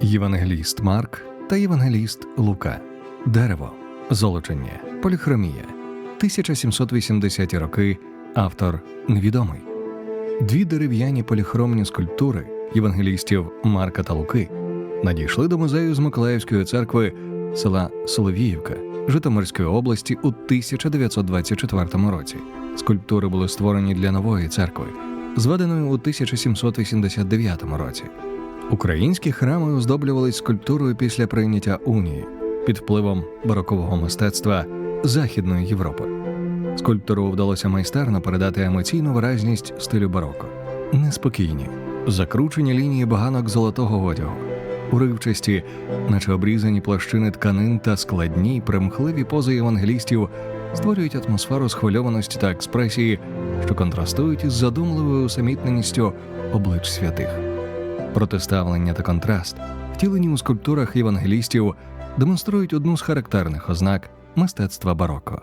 Євангеліст Марк та Євангеліст Лука. Дерево, золочення, поліхромія. 1780-ті роки. Автор невідомий. Дві дерев'яні поліхромні скульптури євангелістів Марка та Луки надійшли до музею з Миколаївської церкви села Соловіївка Житомирської області у 1924 році. Скульптури були створені для нової церкви, зведеної у 1789 році. Українські храми оздоблювались скульптурою після прийняття унії під впливом барокового мистецтва Західної Європи. Скульптору вдалося майстерно передати емоційну виразність стилю бароко. Неспокійні, закручені лінії баганок золотого одягу, уривчасті, наче обрізані плащини тканин та складні, примхливі пози євангелістів створюють атмосферу схвильованості та експресії, що контрастують із задумливою усамітненістю облич святих. Протиставлення та контраст, втілені у скульптурах євангелістів, демонструють одну з характерних ознак мистецтва бароко.